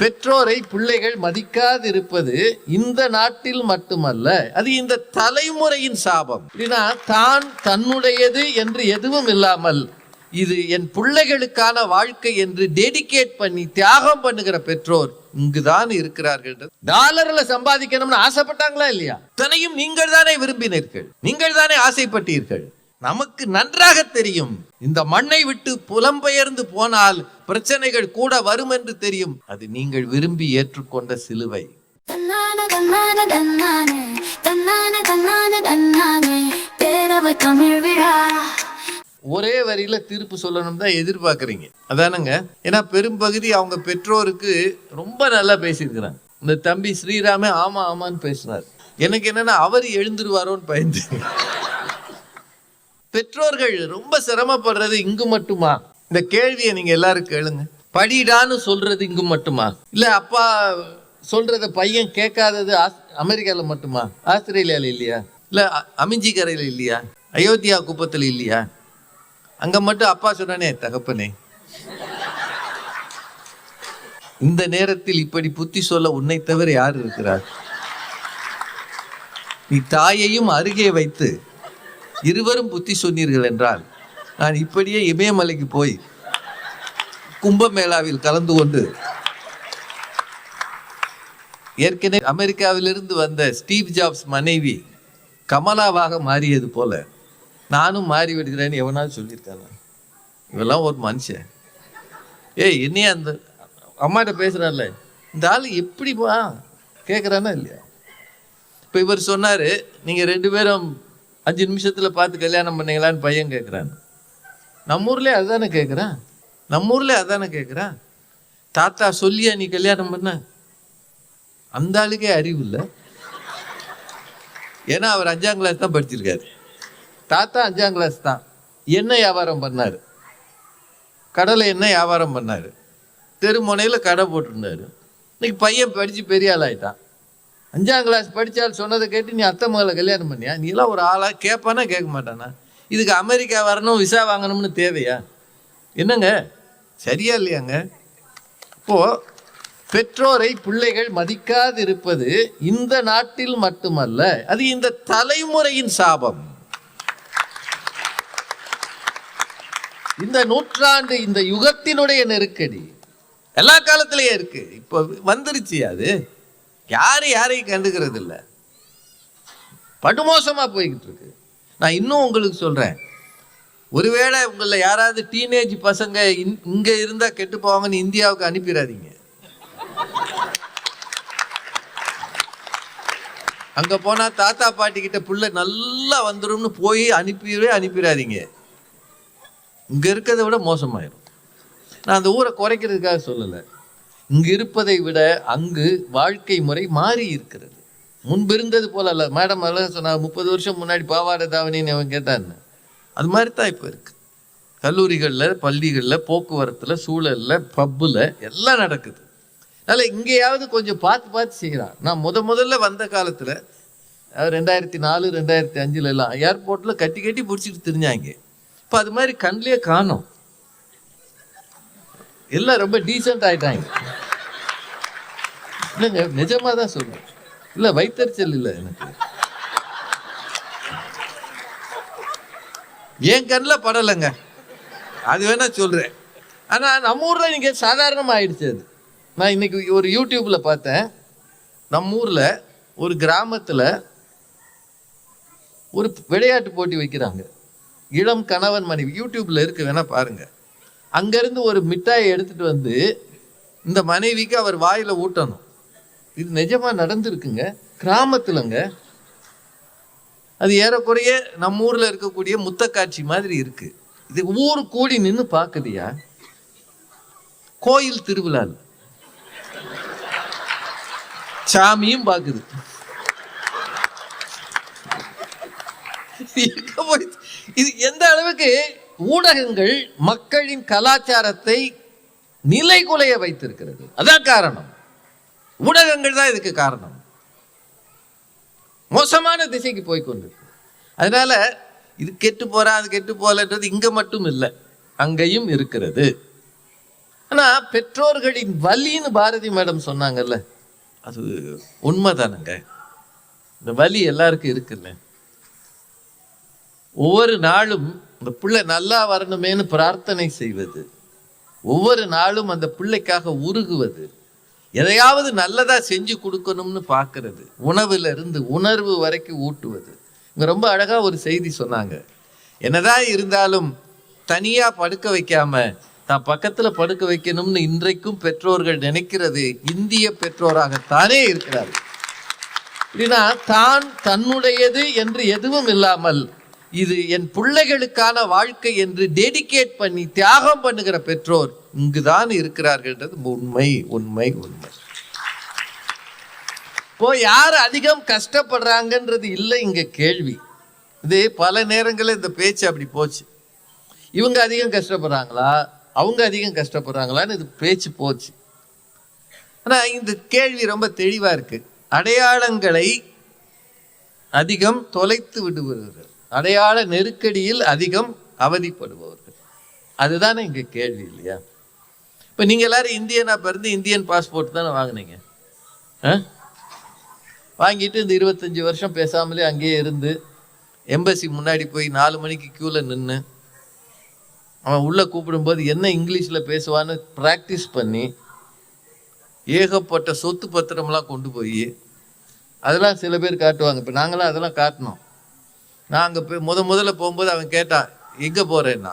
பெற்றோரை பிள்ளைகள் மதிக்காதிருப்பது இந்த நாட்டில் மட்டுமல்ல அது இந்த தலைமுறையின் சாபம். ஏன்னா தான் தன்னுடையது என்று எதுவும் இல்லாமல் இது என் பிள்ளைகளுக்கான வாழ்க்கை என்று டெடிகேட் பண்ணி தியாகம் பண்ணுகிற பெற்றோர் இங்குதான் இருக்கிறார்கள் டாலர்ல சம்பாதிக்கணும்னு ஆசைப்பட்டாங்களா இல்லையா? இத்தனையும் நீங்கள் தானே விரும்பினீர்கள். நீங்கள் தானே ஆசைப்பட்டீர்கள். நமக்கு நன்றாக தெரியும். இந்த மண்ணை விட்டு புலம்பெயர்ந்து போனால் பிரச்சனைகள் கூட வரும் என்று தெரியும். அது நீங்கள் விரும்பி ஏற்றுக்கொண்ட சிலுவை. ஒரே வரியில தீர்ப்பு சொல்லணும் தான் எதிர்பார்க்குறீங்க. அதானங்க? ஏன்னா பெரும்பகுதி அவங்க பெற்றோருக்கு ரொம்ப நல்லா பேசியிருக்கிறாங்க. இந்த தம்பி ஸ்ரீராமே ஆமா ஆமான்னு பேசினார் எனக்கு என்னன்னா அவர் எழுந்துருவாரோன்னு பயந்து. பெற்றோர்கள் ரொம்ப சிரமப்படுறது இங்கு மட்டுமா? இந்த கேள்வியை நீங்க எல்லாரும் கேளுங்க. படிடான்னு சொல்றது இங்கு மட்டுமா? இல்ல அப்பா சொல்றத பையன் கேட்காதது ஆஸ்- அமெரிக்கால மட்டுமா? ஆஸ்திரேலியால இல்லையா? இல்ல அ- அமிஞ்சிக்கரையில இல்லையா? அயோத்தியா குப்பத்துல இல்லையா? அங்க மட்டும் அப்பா சொன்னானே தகப்பனே. இந்த நேரத்தில் இப்படி புத்தி சொல்ல உன்னை தவிர யார் இருக்கிறார்? நீ தாயையும் அருகே வைத்து இருவரும் புத்தி சொன்னீர்கள் என்றால் நான் இப்படியே இமயமலைக்கு போய் கும்பமேளாவில் கலந்து கொண்டு ஏற்கனவே அமெரிக்காவிலிருந்து வந்த ஸ்டீவ் ஜாப்ஸ் மனைவி கமலாவாக மாறியது போல நானும் மாறி விடுகிறேன்னு எவனாவது சொல்லியிருக்காங்க இவெல்லாம் ஒரு மனுஷன். ஏய் என்னையே அந்த அம்மாட்ட பேசுறான்ல இந்த ஆள் எப்படிப்பா? கேட்குறானா இல்லையா? இப்போ இவர் சொன்னார் நீங்கள் ரெண்டு பேரும் அஞ்சு நிமிஷத்தில் பார்த்து கல்யாணம் பண்ணீங்களான்னு பையன் கேட்குறான் நம்ம ஊர்லேயே அதானே கேட்குறான் நம்ம ஊர்லேயே அதானே கேட்குறான் தாத்தா சொல்லியா நீ கல்யாணம் பண்ண? அந்த ஆளுக்கே அறிவு இல்லை. ஏன்னா அவர் அஞ்சாம் கிளாஸ் தான் படிச்சிருக்காரு. தாத்தா அஞ்சாம் கிளாஸ் தான். என்ன வியாபாரம் பண்ணார்? கடலை என்ன வியாபாரம் பண்ணார்? தெருமுனையில் கடை போட்டிருந்தாரு. இன்னைக்கு பையன் படித்து பெரிய ஆள் ஆயிட்டான் அஞ்சாம் கிளாஸ் படித்தால் சொன்னதை கேட்டு நீ அத்தை மகளை கல்யாணம் பண்ணியா? நீ எல்லாம் ஒரு ஆளாக கேட்பானா கேட்க மாட்டானா? இதுக்கு அமெரிக்கா வரணும் விசா வாங்கணும்னு தேவையா? என்னங்க? சரியா இல்லையாங்க? இப்போது பெற்றோரை பிள்ளைகள் மதிக்காதிருப்பது இந்த நாட்டில் மட்டுமல்ல அது இந்த தலைமுறையின் சாபம். இந்த நூற்றாண்டு இந்த யுகத்தினுடைய நெருக்கடி எல்லா காலத்திலேயே இருக்கு. இப்போ வந்துருச்சு அது. யாரும் யாரையும் கண்டுக்கிறது இல்லை படுமோசமாக போய்கிட்டு இருக்கு. நான் இன்னும் உங்களுக்கு சொல்கிறேன் ஒருவேளை உங்களில் யாராவது டீனேஜ் பசங்க இன்- இங்கே இருந்தால் கெட்டு போவாங்கன்னு இந்தியாவுக்கு அனுப்பிடாதீங்க. அங்கே போனால் தாத்தா பாட்டி கிட்ட நல்லா வந்துடும்னு போய் அனுப்பிடவே அனுப்பிடாதீங்க. இங்கே இருக்கிறத விட மோசமாயிரும். நான் அந்த ஊரை குறைக்கிறதுக்காக சொல்லலை. இங்கு இருப்பதை விட அங்கு வாழ்க்கை முறை மாறி இருக்கிறது. முன்பிருந்தது போல அல்ல மேடம் அதெல்லாம் சொன்னா முப்பது வருஷம் முன்னாடி பாவாடை தாவணின்னு அவன் கேட்டான். அது மாதிரி தான் இப்போ இருக்கு. கல்லூரிகளில் பள்ளிகளில் போக்குவரத்தில் சூழலில் பப்பில் எல்லாம் நடக்குது. அதனால் இங்கேயாவது கொஞ்சம் பார்த்து பார்த்து செய்கிறான் நான் முத முதல்ல வந்த காலத்தில் ரெண்டாயிரத்தி நாலு ரெண்டாயிரத்தி அஞ்சுல எல்லாம் ஏர்போர்ட்டில் கட்டி கட்டி பிடிச்சிட்டு திரிஞ்சாங்க. இப்போ அது மாதிரி கண்ணிலே காணும். எல்லாம் ரொம்ப டீசென்ட் ஆயிட்டாங்க. இல்லைங்க நிஜமாக தான் சொல்கிறேன் இல்லை வைத்தறிச்சல் இல்லை எனக்கு. என் கண்ணில் படலைங்க. அது வேணால் சொல்கிறேன் ஆனால் நம்ம ஊரில் இங்கே சாதாரணமாக ஆயிடுச்சு அது. நான் இன்னைக்கு ஒரு யூடியூப்பில் பார்த்தேன். நம்ம ஊரில் ஒரு கிராமத்தில் ஒரு விளையாட்டு போட்டி வைக்கிறாங்க. இளம் கணவன் மனைவி. யூடியூப்பில் இருக்கு வேணால் பாருங்கள் அங்கேருந்து ஒரு மிட்டாயை எடுத்துட்டு வந்து இந்த மனைவிக்கு அவர் வாயில ஊட்டணும். இது நிஜமா நடந்திருக்குங்க. கிராமத்துலங்க. அது ஏறக்குறைய நம்ம ஊர்ல இருக்கக்கூடிய முத்தக்காட்சி மாதிரி இருக்கு. இது ஊர் கூடி நின்று பார்க்குதியா கோயில் திருவிழால. சாமியும் பார்க்குது இது எந்த அளவுக்கு ஊடகங்கள் மக்களின் கலாச்சாரத்தை நிலைகுலைய வைத்திருக்கிறது. அதான் காரணம். ஊடகங்கள் தான் இதுக்கு காரணம். மோசமான திசைக்கு போய் கொண்டிருக்கு. அதனால இது கெட்டு போறா அது கெட்டு போகலன்றது இங்க மட்டும் இல்லை. அங்கேயும் இருக்கிறது. ஆனா பெற்றோர்களின் வலின்னு பாரதி மேடம் சொன்னாங்கல்ல அது உண்மைதானுங்க? இந்த வலி எல்லாருக்கும் இருக்குல்ல. ஒவ்வொரு நாளும் இந்த பிள்ளை நல்லா வரணுமேன்னு பிரார்த்தனை செய்வது. ஒவ்வொரு நாளும் அந்த பிள்ளைக்காக உருகுவது. எதையாவது நல்லதா செஞ்சு கொடுக்கணும்னு பார்க்கறது. உணவுல இருந்து உணர்வு வரைக்கும் ஊட்டுவது. இங்க ரொம்ப அழகா ஒரு செய்தி சொன்னாங்க. என்னதான் இருந்தாலும் தனியா படுக்க வைக்காம தான் பக்கத்துல படுக்க வைக்கணும்னு இன்றைக்கும் பெற்றோர்கள் நினைக்கிறது. இந்திய பெற்றோராகத்தானே இருக்கிறார் அப்படின்னா தான் தன்னுடையது என்று எதுவும் இல்லாமல் இது என் பிள்ளைகளுக்கான வாழ்க்கை என்று டெடிகேட் பண்ணி தியாகம் பண்ணுகிற பெற்றோர் இங்குதான் இருக்கிறார்கள்ன்றது உண்மை உண்மை உண்மை. இப்போ யார் அதிகம் கஷ்டப்படுறாங்கன்றது இல்லை இங்க கேள்வி. இது பல நேரங்களில் இந்த பேச்சு அப்படி போச்சு. இவங்க அதிகம் கஷ்டப்படுறாங்களா? அவங்க அதிகம் கஷ்டப்படுறாங்களான்னு இது பேச்சு போச்சு. ஆனால் இந்த கேள்வி ரொம்ப தெளிவாக இருக்கு. அடையாளங்களை அதிகம் தொலைத்து விடுவார்கள் அடையாள நெருக்கடியில் அதிகம் அவதிப்படுபவர்கள். அதுதானே இங்கே கேள்வி இல்லையா? இப்போ நீங்கள் எல்லாரும் இந்தியனாக பிறந்து இந்தியன் பாஸ்போர்ட் தானே வாங்குனீங்க? ஆ? வாங்கிட்டு இந்த இருபத்தஞ்சி வருஷம் பேசாமலே அங்கேயே இருந்து எம்பசி முன்னாடி போய் நாலு மணிக்கு க்யூவில் நின்று அவன் உள்ளே கூப்பிடும்போது என்ன இங்கிலீஷில் பேசுவான்னு ப்ராக்டிஸ் பண்ணி ஏகப்பட்ட சொத்து பத்திரம்லாம் கொண்டு போய் அதெல்லாம் சில பேர் காட்டுவாங்க. இப்போ நாங்களாம் அதெல்லாம் காட்டினோம். நான் அங்கே போய் முத முதல்ல போகும்போது அவன் கேட்டான் எங்கே போகிறேன்னா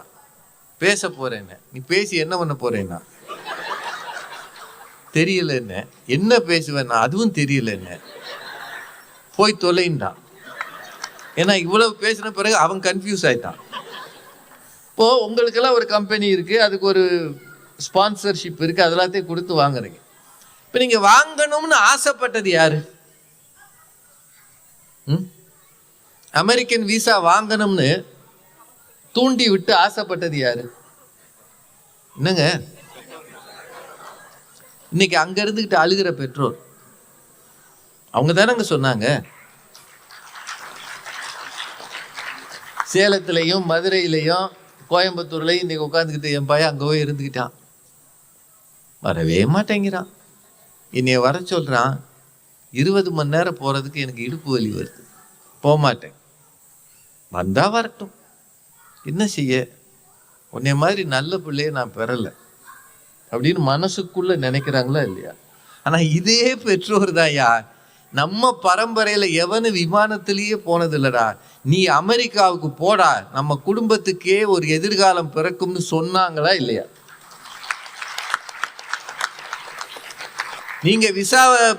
பேச போகிறேன்னு நீ பேசி என்ன பண்ண போகிறேன்னா தெரியல என்ன என்ன பேசுவேன்னா அதுவும் தெரியல என்ன போய் தொலைண்டான் ஏன்னா இவ்வளவு பேசின பிறகு அவன் கன்ஃபியூஸ் ஆயிட்டான். இப்போ உங்களுக்கெல்லாம் ஒரு கம்பெனி இருக்குது அதுக்கு ஒரு ஸ்பான்சர்ஷிப் இருக்குது அதெல்லாத்தையும் கொடுத்து வாங்குறீங்க. இப்போ நீங்கள் வாங்கணும்னு ஆசைப்பட்டது யாரு? ம்? அமெரிக்கன் விசா வாங்கணும்னு தூண்டி விட்டு ஆசைப்பட்டது யாரு? என்னங்க? இன்னைக்கு அங்க இருந்துகிட்டு அழுகிற பெற்றோர். அவங்க தானங்க சொன்னாங்க. சேலத்துலேயும் மதுரையிலையும் கோயம்புத்தூர்லையும் இன்னைக்கு உட்காந்துக்கிட்டு என் பையன் அங்கே போய் இருந்துக்கிட்டான் வரவே மாட்டேங்கிறான். என்னைய வர சொல்கிறான் இருபது மணி நேரம் போகிறதுக்கு எனக்கு இடுப்பு வலி வருது. போக மாட்டேன் வந்தா வரட்டும். என்ன செய்ய? உன்னை மாதிரி நல்ல பிள்ளைய நான் பெறலை. அப்படின்னு மனசுக்குள்ள நினைக்கிறாங்களா இல்லையா? ஆனா இதே பெற்றோர் தான்யா நம்ம பரம்பரையில எவனு விமானத்திலேயே போனது இல்லடா. நீ அமெரிக்காவுக்கு போடா. நம்ம குடும்பத்துக்கே ஒரு எதிர்காலம் பிறக்கும்னு சொன்னாங்களா இல்லையா? நீங்க விசாவை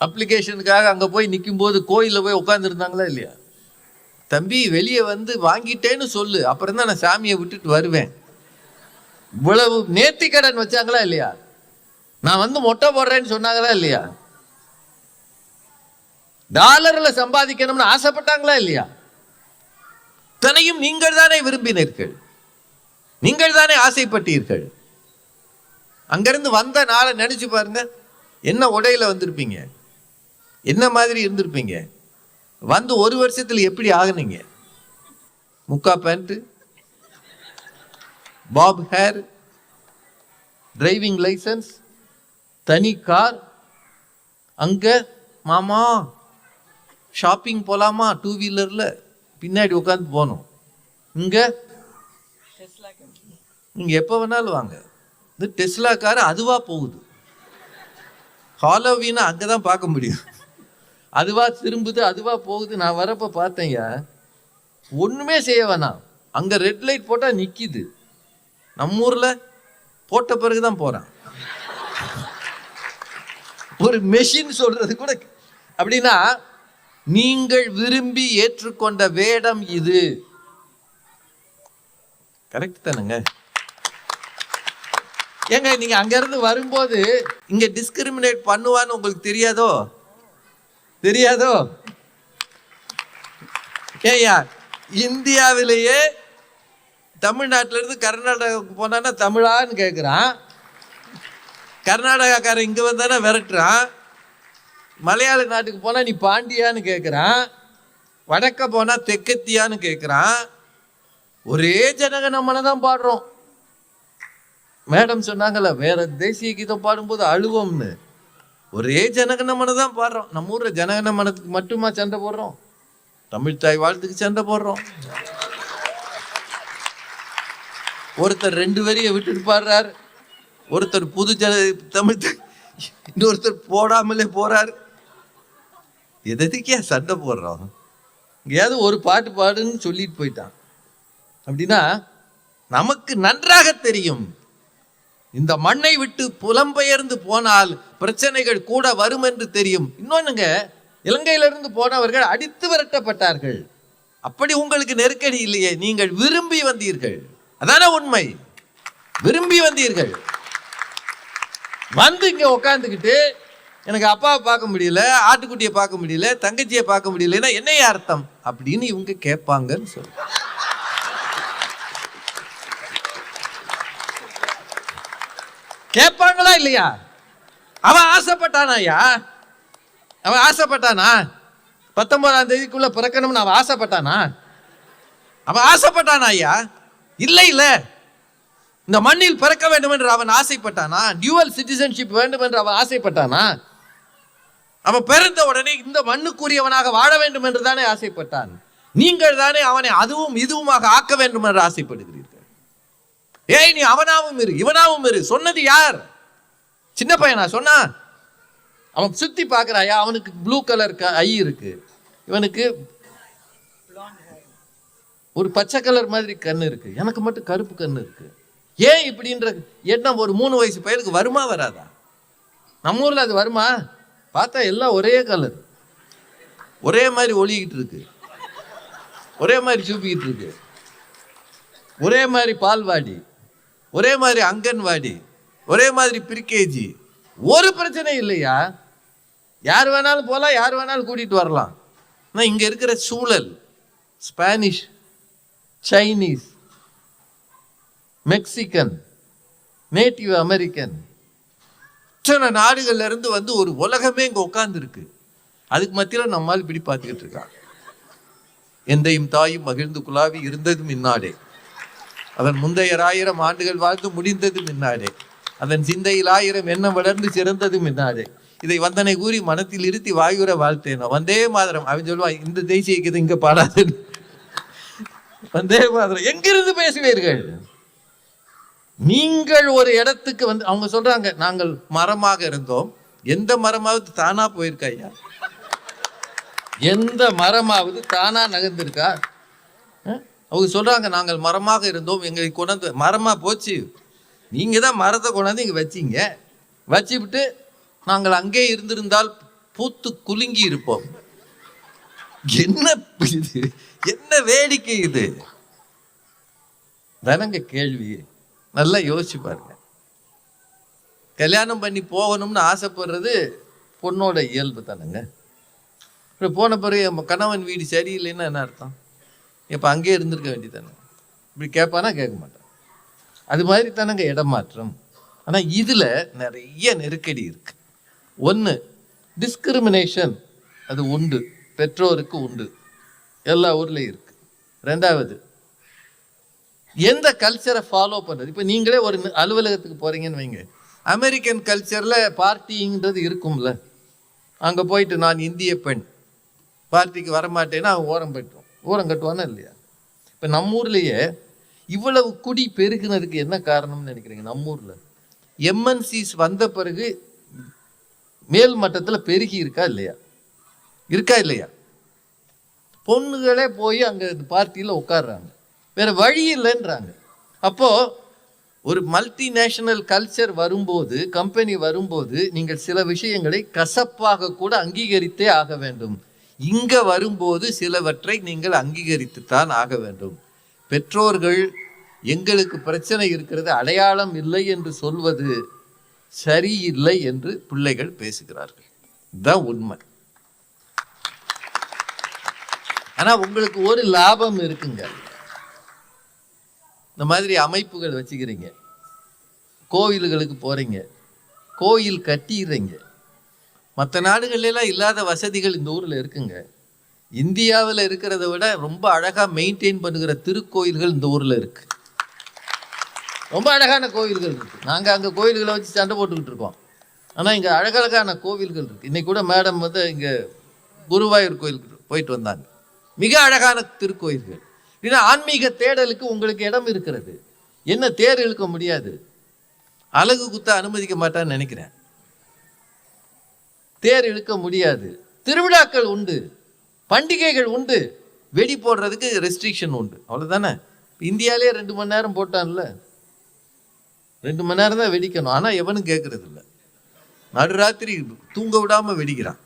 அப்ளிகேஷனுக்காக அங்க போய் நிற்கும் போது கோயிலில் போய் உட்காந்துருந்தாங்களா இல்லையா? தம்பி வெளியே வந்து வாங்கிட்டேன்னு சொல்லு. அப்புறம் தான் நான் சாமியை விட்டுட்டு வருவேன். இவ்வளவு நேர்த்தி கடன் வச்சாங்களா இல்லையா? நான் வந்து மொட்டை போடுறேன்னு சொன்னாங்களா இல்லையா? டாலர்ல சம்பாதிக்கணும்னு ஆசைப்பட்டாங்களா இல்லையா? தனையும் நீங்கள் தானே விரும்பினீர்கள். நீங்கள் தானே ஆசைப்பட்டீர்கள். அங்கிருந்து வந்த நாளை நினைச்சு பாருங்க. என்ன உடையில வந்திருப்பீங்க? என்ன மாதிரி இருந்திருப்பீங்க? வந்து ஒரு வருஷத்துல எப்படி ஆகுனீங்க? முக்கா pant bob hair driving licence தனி கார் அங்க மாமா ஷாப்பிங் போலாமா? டூ வீலர்ல பின்னாடி உட்காந்து போகணும். இங்க நீங்க எப்போ வேணாலும் வாங்க. இந்த டெஸ்லா கார் அதுவா போகுது. ஹாலோவீனா அங்கே தான் பார்க்க முடியும். அதுவா திரும்புது அதுவா போகுது. நான் வரப்ப பார்த்தேங்க ஒண்ணுமே செய்ய வேணாம். அங்க ரெட் லைட் போட்டா நிற்கிது நம்ம ஊர்ல போட்ட பிறகு தான் போறான். ஒரு மெஷின் சொல்றது கூட அப்படின்னா நீங்கள் விரும்பி ஏற்றுக்கொண்ட வேடம் இது. கரெக்ட் தானுங்க. ஏங்க நீங்க அங்க இருந்து வரும்போது இங்க டிஸ்கிரிமினேட் பண்ணுவான்னு உங்களுக்கு தெரியாதோ? தெரியாதோ? ஏயா இந்தியாவிலேயே தமிழ்நாட்டுல இருந்து கர்நாடகாவுக்கு போனான்னா தமிழான்னு கேட்குறான் கர்நாடகாக்காரன் இங்கே வந்தானா விரட்டுறான். மலையாள நாட்டுக்கு போனால் நீ பாண்டியான்னு கேட்குறான் வடக்க போனால் தெக்கத்தியான்னு கேட்குறான் ஒரே ஜனகணமனை தான் பாடுறோம். மேடம் சொன்னாங்கல்ல வேற தேசிய கீதம் பாடும்போது அழுவோம்னு. ஒரே ஜனகணமனை தான் பாடுறோம். நம்ம ஊரில் ஜனகணமனத்துக்கு மட்டுமா சண்டை போடுறோம்? தமிழ் தாய் வாழ்த்துக்கு சண்டை போடுறோம். ஒருத்தர் ரெண்டு வரியை விட்டுட்டு பாடுறாரு. ஒருத்தர் புது ஜன தமிழ் இன்னொருத்தர் போடாமலே போறாரு. எதுக்கே சண்டை போடுறோம்? எங்கேயாவது ஒரு பாட்டு பாடுன்னு சொல்லிட்டு போயிட்டான். அப்படின்னா நமக்கு நன்றாக தெரியும். இந்த மண்ணை விட்டு புலம்பெயர்ந்து போனால் பிரச்சனைகள் கூட வரும் என்று தெரியும். இன்னொன்னுங்க இலங்கையிலிருந்து போனவர்கள் அடித்து விரட்டப்பட்டார்கள். அப்படி உங்களுக்கு நெருக்கடி இல்லையே நீங்கள் விரும்பி வந்தீர்கள். அதான உண்மை. விரும்பி வந்தீர்கள். வந்து இங்க உட்காந்துக்கிட்டு எனக்கு அப்பாவை பார்க்க முடியல ஆட்டுக்குட்டியை பார்க்க முடியல தங்கச்சியை பார்க்க முடியலன்னா என்னைய அர்த்தம். அப்படின்னு இவங்க கேட்பாங்கன்னு சொல்லு கேட்பாங்களா இல்லையா? அவன் ஆசைப்பட்டானாயா அவன் ஆசைப்பட்டானா? பத்தொன்பதாம் தேதிக்குள்ள பிறக்கணும்னு அவன் ஆசைப்பட்டானா? அவன் ஆசைப்பட்டானா ஐயா? இல்லை இல்லை. இந்த மண்ணில் பிறக்க வேண்டும் என்று அவன் ஆசைப்பட்டானா? டியூவல் சிட்டிசன்ஷிப் வேண்டும் என்று அவன் ஆசைப்பட்டானா? அவன் பிறந்த உடனே இந்த மண்ணுக்குரியவனாக வாழ வேண்டும் என்று தானே ஆசைப்பட்டான். நீங்கள் தானே அவனை அதுவும் இதுவுமாக ஆக்க வேண்டும் என்று ஆசைப்படுகிறீர்கள். ஏய் நீ அவனாவும் இரு இவனாவும் இரு. சொன்னது யார்? சின்ன பையனா? சொன்னா. அவன் சுத்தி பார்க்குறாயா அவனுக்கு ப்ளூ கலர் ஐ இருக்கு. இவனுக்கு ஒரு பச்சை கலர் மாதிரி கண் இருக்கு. எனக்கு மட்டும் கருப்பு கண் இருக்கு. ஏன் இப்படின்ற எண்ணம் ஒரு மூணு வயசு பையனுக்கு வருமா வராதா? நம்ம ஊரில் அது வருமா? பார்த்தா எல்லாம் ஒரே கலர் ஒரே மாதிரி ஒழிக்கிட்டு இருக்கு. ஒரே மாதிரி சூப்பிக்கிட்டு இருக்கு. ஒரே மாதிரி பால்வாடி. ஒரே மாதிரி அங்கன்வாடி ஒரே மாதிரி பிரிகேஜி. ஒரு பிரச்சனை இல்லையா? யார் வேணாலும் போகலாம் யார் வேணாலும் கூட்டிகிட்டு வரலாம். ஆனால் இங்கே இருக்கிற சூழல் Spanish Chinese Mexican native American இத்தனை நாடுகள்ல இருந்து வந்து ஒரு உலகமே இங்கே உட்காந்துருக்கு அதுக்கு மத்தியில் நம்மால் இப்படி பார்த்துக்கிட்டு இருக்கான் எந்தையும் தாயும் மகிழ்ந்து குழாவி இருந்ததும் இந்நாடே. அதன் முந்தைய ஆயிரம் ஆண்டுகள் வாழ்ந்து முடிந்தது மின்னாடே அதன் சிந்தையில் ஆயிரம் எண்ணம் வளர்ந்து சிறந்தது மின்னாடே இதை வந்தனை கூறி மனத்தில் இருத்தி வாயுற வாழ்த்தேனோ. வந்தே மாதரம். அவன் சொல்லுவான் இந்த தேசிய கீதம் இங்க பாடாதுன்னு. வந்தே மாதரம். எங்கிருந்து பேசுவீர்கள்? நீங்கள் ஒரு இடத்துக்கு வந்து அவங்க சொல்றாங்க நாங்கள் மரமாக இருந்தோம். எந்த மரமாவது தானா போயிருக்கா ஐயா? எந்த மரமாவது தானா நகர்ந்திருக்கா? அவங்க சொல்கிறாங்க நாங்கள் மரமாக இருந்தோம் எங்களை கொண்டாந்து மரமாக போச்சு. நீங்கள் தான் மரத்தை கொண்டாந்து இங்கே வச்சீங்க. வச்சுவிட்டு நாங்கள் அங்கே இருந்திருந்தால் பூத்து குலுங்கி இருப்போம். என்ன இது? என்ன வேடிக்கை இது? தானங்க கேள்வி. நல்லா யோசிச்சு பாருங்க. கல்யாணம் பண்ணி போகணும்னு ஆசைப்படுறது பொண்ணோட இயல்பு தானேங்க. இப்போ போன பிறகு கணவன் வீடு சரியில்லைன்னா என்ன அர்த்தம்? இப்போ அங்கேயே இருந்திருக்க வேண்டியதானே இப்படி கேட்பானா கேட்க மாட்டான். அது மாதிரி தானங்க இடமாற்றம். ஆனால் இதில் நிறைய நெருக்கடி இருக்கு. ஒன்று டிஸ்கிரிமினேஷன் அது உண்டு. பெற்றோருக்கு உண்டு. எல்லா ஊர்லேயும் இருக்கு. ரெண்டாவது எந்த கல்ச்சரை ஃபாலோ பண்ணுறது இப்போ நீங்களே ஒரு அலுவலகத்துக்கு போகிறீங்கன்னு வைங்க. அமெரிக்கன் கல்ச்சரில் பார்ட்டிங்கிறது இருக்கும்ல. அங்கே போயிட்டு நான் இந்திய பெண். பார்ட்டிக்கு வரமாட்டேன்னா அவன் ஓரம் போயிட்டோம் ஓரம் கட்டுவானா இல்லையா? இப்போ நம்ம ஊர்லேயே இவ்வளவு குடி பெருகினதுக்கு என்ன காரணம்னு நினைக்கிறீங்க? நம்ம ஊரில். எம்என்சிஸ் வந்த பிறகு மேல் மட்டத்தில் பெருகி இருக்கா இல்லையா? இருக்கா இல்லையா? பொண்ணுகளே போய் அங்கே பார்ட்டியில் உட்கார்றாங்க. வேற வழி இல்லைன்றாங்க. அப்போ ஒரு மல்டிநேஷனல் கல்ச்சர் வரும்போது கம்பெனி வரும்போது நீங்கள் சில விஷயங்களை கசப்பாக கூட அங்கீகரித்தே ஆக வேண்டும். இங்க வரும்போது சிலவற்றை நீங்கள் அங்கீகரித்துத்தான் ஆக வேண்டும். பெற்றோர்கள் எங்களுக்கு பிரச்சனை இருக்கிறது அடையாளம் இல்லை என்று சொல்வது சரியில்லை என்று பிள்ளைகள் பேசுகிறார்கள். இதுதான் உண்மை. ஆனால் உங்களுக்கு ஒரு லாபம் இருக்குங்க. இந்த மாதிரி அமைப்புகள் வச்சுக்கிறீங்க. கோவில்களுக்கு போறீங்க. கோயில் கட்டிடுறீங்க. மற்ற நாடுகள்லாம் இல்லாத வசதிகள் இந்த ஊரில் இருக்குங்க. இந்தியாவில் இருக்கிறத விட ரொம்ப அழகாக மெயின்டைன் பண்ணுகிற திருக்கோயில்கள் இந்த ஊரில் இருக்கு. ரொம்ப அழகான கோவில்கள் இருக்குது நாங்கள் அங்கே கோவில்களை வச்சு சண்டை போட்டுக்கிட்டு இருக்கோம். ஆனால் இங்கே அழகழகான கோவில்கள் இருக்குது இன்றைக்கி கூட மேடம் வந்து இங்கே குருவாயூர் கோயிலுக்கு போயிட்டு வந்தாங்க. மிக அழகான திருக்கோயில்கள். ஏன்னா ஆன்மீக தேடலுக்கு உங்களுக்கு இடம் இருக்கிறது. என்ன தேர் இழுக்க முடியாது. அழகு குத்த அனுமதிக்க மாட்டான்னு நினைக்கிறேன். தேர் இழுக்க முடியாது. திருவிழாக்கள் உண்டு. பண்டிகைகள் உண்டு. வெடி போடுறதுக்கு ரெஸ்ட்ரிக்ஷன் உண்டு. அவ்வளோதானே இந்தியாவிலே ரெண்டு மணி நேரம் போட்டான்ல. ரெண்டு மணி நேரம் தான் வெடிக்கணும். ஆனால் எவனும் கேட்கறது இல்லை நடுராத்திரி தூங்க விடாமல் வெடிக்கிறான்.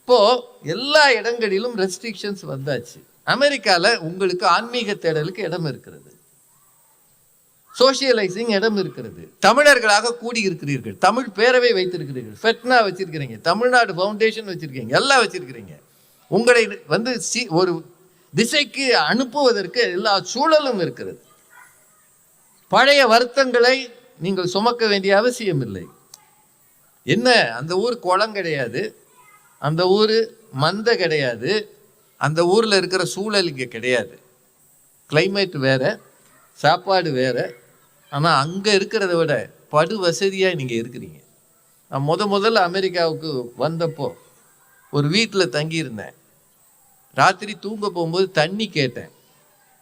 இப்போது எல்லா இடங்களிலும் ரெஸ்ட்ரிக்ஷன்ஸ் வந்தாச்சு. அமெரிக்காவில் உங்களுக்கு ஆன்மீக தேடலுக்கு இடம் இருக்கிறது. சோசியலைசிங் இடம் இருக்கிறது. தமிழர்களாக கூடி இருக்கிறீர்கள் தமிழ் பேரவை வைத்திருக்கிறீர்கள். ஃபெட்னா வச்சிருக்கிறீங்க. தமிழ்நாடு ஃபவுண்டேஷன் வச்சிருக்கீங்க. எல்லாம் வச்சிருக்கிறீங்க. உங்களை வந்து சி ஒரு திசைக்கு அனுப்புவதற்கு எல்லா சூழலும் இருக்கிறது. பழைய வருத்தங்களை நீங்கள் சுமக்க வேண்டிய அவசியம் இல்லை. என்ன? அந்த ஊர் குளம் கிடையாது. அந்த ஊர் மந்த கிடையாது. அந்த ஊரில் இருக்கிற சூழல் இங்கே கிடையாது. கிளைமேட் வேறு. சாப்பாடு வேறு. ஆனால் அங்கே இருக்கிறத விட படு வசதியாக நீங்கள் இருக்கிறீங்க. நான் முத முதல்ல அமெரிக்காவுக்கு வந்தப்போ ஒரு வீட்டில் தங்கியிருந்தேன். ராத்திரி தூங்க போகும்போது தண்ணி கேட்டேன்.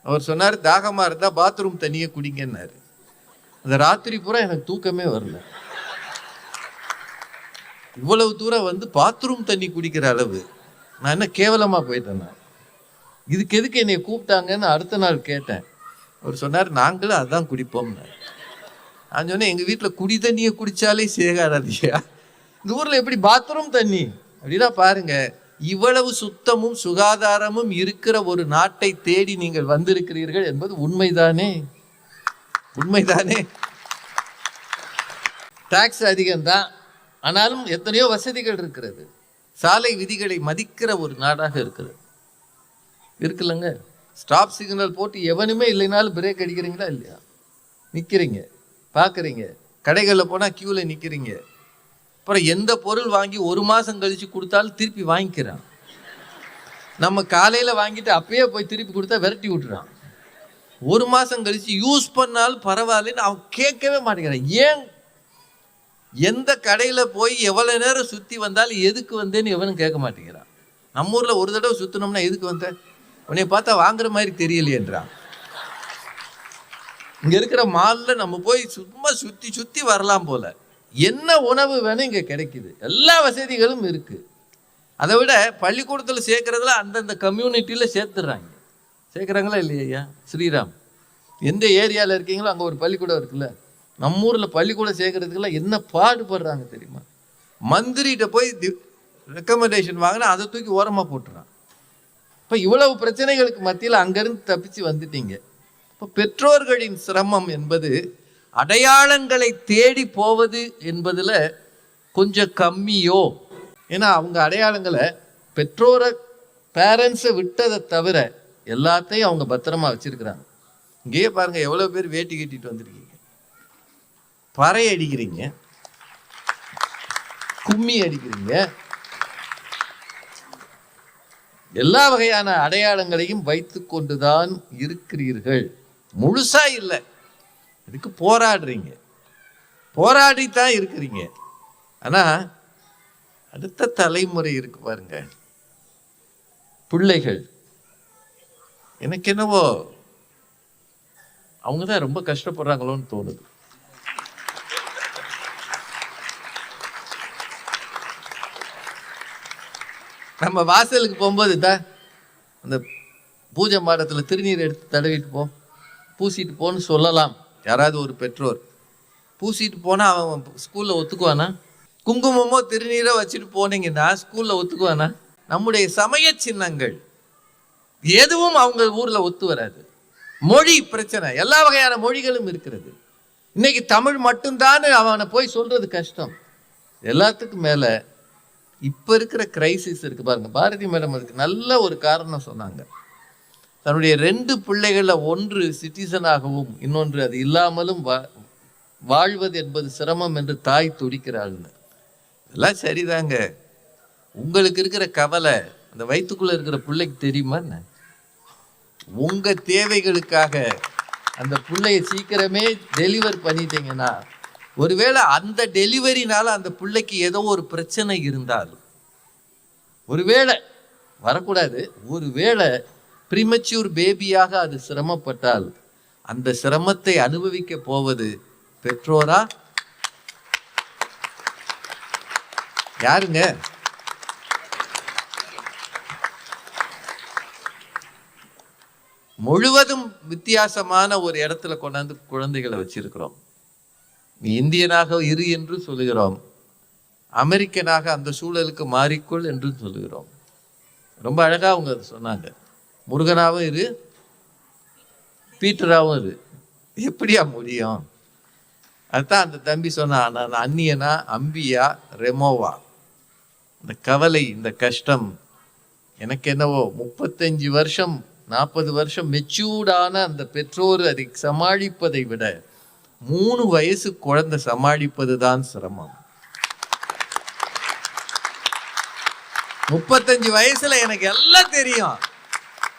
அவர் சொன்னார் தாகமாக இருந்தால் பாத்ரூம் தண்ணியை குடிங்கன்னாரு. அந்த ராத்திரி பூரா எனக்கு தூக்கமே வரல. இவ்வளவு தூரம் வந்து பாத்ரூம் தண்ணி குடிக்கிற அளவு நான் என்ன கேவலமாக போயிட்டேன்? நான் இதுக்கு எதுக்கு என்னை கூப்பிட்டாங்கன்னு அடுத்த நாள் கேட்டேன். அவர் சொன்னார் நாங்களும் அதான் குடிப்போம்னு நான் சொன்னேன் எங்கள் வீட்டில் குடி தண்ணியை குடித்தாலே சேகாதாதியா? இந்த ஊரில் எப்படி பாத்ரூம் தண்ணி? அப்படின்னா பாருங்க இவ்வளவு சுத்தமும் சுகாதாரமும் இருக்கிற ஒரு நாட்டை தேடி நீங்கள் வந்திருக்கிறீர்கள் என்பது உண்மைதானே? உண்மைதானே? டாக்ஸ் அதிகம்தான் ஆனாலும் எத்தனையோ வசதிகள் இருக்கிறது. சாலை விதிகளை மதிக்கிற ஒரு நாடாக இருக்கிறது. இருக்குல்லங்க? ஸ்டாப் சிக்னல் போட்டு எவனுமே இல்லைனாலும் பிரேக் அடிக்கிறீங்களா இல்லையா? நிற்கிறீங்க பார்க்குறீங்க. கடைகளில் போனால் க்யூவில் நிற்கிறீங்க அப்புறம் எந்த பொருள் வாங்கி ஒரு மாதம் கழித்து கொடுத்தாலும் திருப்பி வாங்கிக்கிறான். நம்ம காலையில் வாங்கிட்டு அப்பயே போய் திருப்பி கொடுத்தா விரட்டி விட்டுறான். ஒரு மாதம் கழித்து யூஸ் பண்ணாலும் பரவாயில்லன்னு அவன் கேட்கவே மாட்டேங்கிறான். ஏன்? எந்த கடையில் போய் எவ்வளோ நேரம் சுற்றி வந்தாலும் எதுக்கு வந்தேன்னு எவனும் கேட்க மாட்டேங்கிறான். நம்ம ஊரில் ஒரு தடவை சுற்றினோம்னா எதுக்கு வந்தேன் உன்னை பார்த்தா வாங்குற மாதிரி தெரியலையேன்றான். இங்கே இருக்கிற மாலில் நம்ம போய் சும்மா சுற்றி சுற்றி வரலாம் போல. என்ன உணவு வேணும் இங்கே கிடைக்குது. எல்லா வசதிகளும் இருக்குது அதை விட பள்ளிக்கூடத்தில் சேர்க்குறதுல அந்தந்த கம்யூனிட்டியில் சேர்த்துடுறாங்க சேர்க்குறாங்களா இல்லையா? ஸ்ரீராம் எந்த ஏரியாவில் இருக்கீங்களோ அங்கே ஒரு பள்ளிக்கூடம் இருக்குல்ல? நம்ம ஊரில் பள்ளிக்கூடம் சேர்க்குறதுக்கெல்லாம் என்ன பாடுபடுறாங்க தெரியுமா? மந்திரிகிட்ட போய் ரெக்கமெண்டேஷன் வாங்கினா அதை தூக்கி ஓரமாக போட்டுறான். இப்போ இவ்வளவு பிரச்சனைகளுக்கு மத்தியில் அங்கேருந்து தப்பிச்சு வந்துட்டீங்க. இப்போ பெற்றோர்களின் சிரமம் என்பது அடையாளங்களை தேடி போவது என்பதில் கொஞ்சம் கம்மியோ? ஏன்னா அவங்க அடையாளங்களை பெற்றோரை பேரண்ட்ஸை விட்டதை தவிர எல்லாத்தையும் அவங்க பத்திரமா வச்சிருக்கிறாங்க. இங்கேயே பாருங்க எவ்வளோ பேர் வேட்டி கட்டிட்டு வந்திருக்கீங்க. பறை அடிக்கிறீங்க. கும்மி அடிக்கிறீங்க. எல்லா வகையான அடையாளங்களையும் வைத்து கொண்டுதான் இருக்கிறீர்கள். முழுசா இல்லை. இதுக்கு போராடுறீங்க. போராடி தான் இருக்கிறீங்க. ஆனா அடுத்த தலைமுறை இருக்கு பாருங்க. பிள்ளைகள். எனக்கு என்னவோ அவங்க தான் ரொம்ப கஷ்டப்படுறாங்களோன்னு தோணுது. நம்ம வாசலுக்கு போகும்போது தான் அந்த பூஜை மாடத்தில் திருநீர் எடுத்து தடவிட்டு போ. பூசிட்டு போன்னு சொல்லலாம். யாராவது ஒரு பெற்றோர். பூசிட்டு போனால் அவன் ஸ்கூலில் ஒத்துக்குவானா? குங்குமமோ திருநீரோ வச்சுட்டு போனீங்கன்னா ஸ்கூலில் ஒத்துக்குவானா? நம்முடைய சமய சின்னங்கள் எதுவும் அவங்க ஊரில் ஒத்து வராது. மொழி பிரச்சனை. எல்லா வகையான மொழிகளும் இருக்கிறது. இன்னைக்கு தமிழ் மட்டும்தான் அவனை போய் சொல்றது கஷ்டம். எல்லாத்துக்கும் மேலே இப்போ இருக்கிற கிரைசிஸ் இருக்குது பாருங்க. பாரதி மேடம் அதுக்கு நல்ல ஒரு காரணம் சொன்னாங்க. தன்னுடைய ரெண்டு பிள்ளைகளில் ஒன்று சிட்டிசனாகவும் இன்னொன்று அது இல்லாமலும் வா வாழ்வது என்பது சிரமம் என்று தாய் துடிக்கிறாள்னு. எல்லாம் சரிதாங்க. உங்களுக்கு இருக்கிற கவலை அந்த வயிற்றுக்குள்ளே இருக்கிற பிள்ளைக்கு தெரியுமா என்ன? உங்கள் தேவைகளுக்காக அந்த பிள்ளையை சீக்கிரமே டெலிவர் பண்ணிட்டீங்கன்னா ஒருவேளை அந்த டெலிவரினால அந்த பிள்ளைக்கு ஏதோ ஒரு பிரச்சனை இருந்தால் ஒருவேளை வரக்கூடாது. ஒருவேளை ப்ரிமச்சூர் பேபியாக அது சிரமப்பட்டால் அந்த சிரமத்தை அனுபவிக்க போவது பெற்றோரா? யாருங்க? முழுவதும் வித்தியாசமான ஒரு இடத்துல கொண்டாந்து குழந்தைகளை வச்சிருக்கிறோம். நீ இந்தியனாக இரு என்று சொல்லுகிறோம். அமெரிக்கனாக அந்த சூழலுக்கு மாறிக்கொள் என்று சொல்லுகிறோம். ரொம்ப அழகாக அவங்க சொன்னாங்க. முருகனாகவும் இரு பீட்டராகவும் இரு. எப்படியா முடியும்? அதுதான் அந்த தம்பி சொன்னான் நான் அந்நியனா அம்பியா ரெமோவா? இந்த கவலை இந்த கஷ்டம் எனக்கு என்னவோ முப்பத்தஞ்சு வருஷம் நாற்பது வருஷம் மெச்சூர்டான அந்த பெற்றோர் அதை சமாளிப்பதை விட மூணு வயசு குழந்தை சமாளிப்பது தான் சிரமம். முப்பத்தஞ்சு வயசுல எனக்கு எல்லாம் தெரியும்.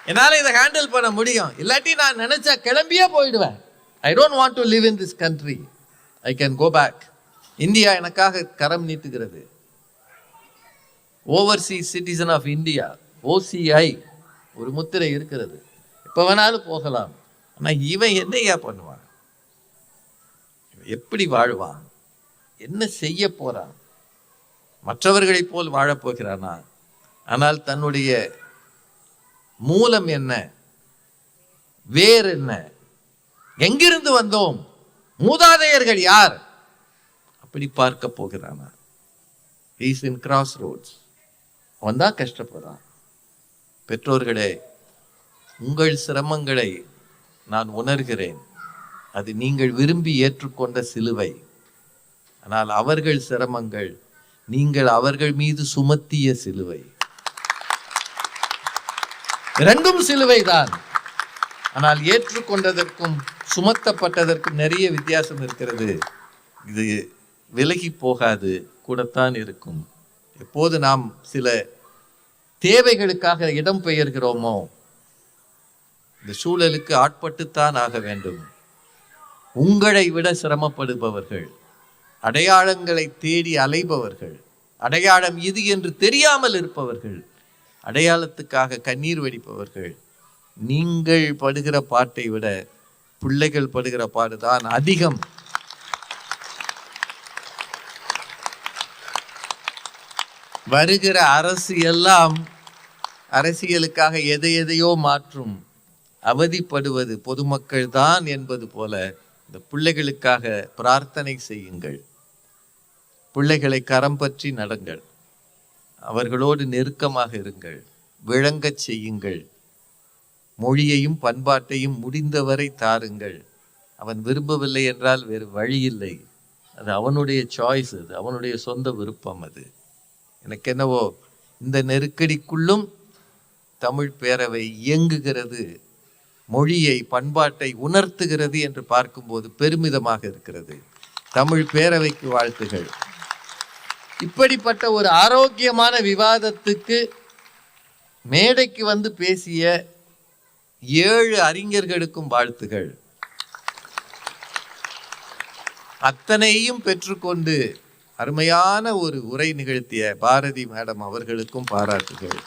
என்னால இதை ஹேண்டில் பண்ண முடியும். இல்லாட்டி நான் நினைச்சா கிளம்பியே போயிடுவேன். I don't want to live in this country I can go back India எனக்காக கரம் நீட்டுகிறது. Overseas citizen of India OCI ஒரு முத்திரை இருக்கிறது. எப்போ வேணாலும் போகலாம். ஆனால் இவன் என்னையா பண்ணுவான்? எப்படி வாழ்வான்? என்ன செய்ய போறான்? மற்றவர்களைப் போல் வாழப் போகிறானா? ஆனால் தன்னுடைய மூலம் என்ன? வேர் என்ன? எங்கிருந்து வந்தோம்? மூதாதையர்கள் யார்? அப்படி பார்க்க போகிறானா. ஈஸ் இன் கிராஸ் ரோட்ஸ் அவன் தான் கஷ்டப்படுறான். பெற்றோர்களே உங்கள் சிரமங்களை நான் உணர்கிறேன். அது நீங்கள் விரும்பி ஏற்றுக்கொண்ட சிலுவை. ஆனால் அவர்கள் சிரமங்கள் நீங்கள் அவர்கள் மீது சுமத்திய சிலுவை. ரெண்டும் சிலுவைதான். ஆனால் ஏற்றுக்கொண்டதற்கும் சுமத்தப்பட்டதற்கும் நிறைய வித்தியாசம் இருக்கிறது. இது விலகி போகாது கூடத்தான் இருக்கும். எப்போது நாம் சில தேவைகளுக்காக இடம் பெயர்கிறோமோ இந்த சூழலுக்கு ஆட்பட்டுத்தான் ஆக வேண்டும். உங்களை விட சிரமப்படுபவர்கள் அடையாளங்களை தேடி அலைபவர்கள் அடையாளம் இது என்று தெரியாமல் இருப்பவர்கள் அடையாளத்துக்காக கண்ணீர் வடிப்பவர்கள் நீங்கள் படுகிற பாட்டை விட பிள்ளைகள் படுகிற பாடுதான் அதிகம். வருகிற அரசு எல்லாம் அரசியலுக்காக எதை எதையோ மாற்றும் அவதிப்படுவது பொதுமக்கள் தான் என்பது போல இந்த பிள்ளைகளுக்காக பிரார்த்தனை செய்யுங்கள். பிள்ளைகளை கரம் பற்றி நடங்கள். அவர்களோடு நெருக்கமாக இருங்கள். விளங்கச் செய்யுங்கள். மொழியையும் பண்பாட்டையும் முடிந்தவரை தாருங்கள். அவன் விரும்பவில்லை என்றால் வேறு வழி இல்லை. அது அவனுடைய சாய்ஸ் அது. அவனுடைய சொந்த விருப்பம் அது. எனக்கு என்னவோ இந்த நெருக்கடிக்குள்ளும் தமிழ் பேரவை இயங்குகிறது. மொழியை பண்பாட்டை உணர்த்துகிறது என்று பார்க்கும்போது பெருமிதமாக இருக்கிறது. தமிழ் பேரவைக்கு வாழ்த்துகள். இப்படிப்பட்ட ஒரு ஆரோக்கியமான விவாதத்துக்கு மேடைக்கு வந்து பேசிய ஏழு அறிஞர்களுக்கும் வாழ்த்துகள். அத்தனையும் பெற்றுக்கொண்டு அருமையான ஒரு உரை நிகழ்த்திய பாரதி மேடம் அவர்களுக்கும் பாராட்டுகள்.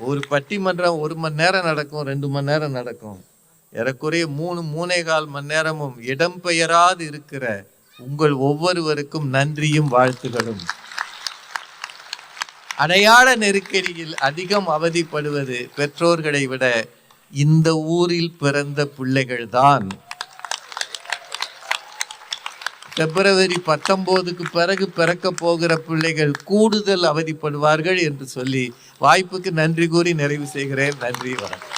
ஒரு பட்டிமன்றம் ஒரு மணி நேரம் நடக்கும் ரெண்டு மணி நேரம் நடக்கும். ஏறக்குறைய மூணு மூணே கால் மணி நேரமும் இடம்பெயராது இருக்கிற உங்கள் ஒவ்வொருவருக்கும் நன்றியும் வாழ்த்துகளும். அடையாள நெருக்கடியில் அதிகம் அவதிப்படுவது பெற்றோர்களை விட இந்த ஊரில் பிறந்த பிள்ளைகள்தான். பிப்ரவரி பத்தொம்போதுக்கு பிறகு பிறக்க போகிற பிள்ளைகள் கூடுதல் அவதிப்படுவார்கள் என்று சொல்லி வாய்ப்புக்கு நன்றி கூறி நிறைவு செய்கிறேன். நன்றி வணக்கம்.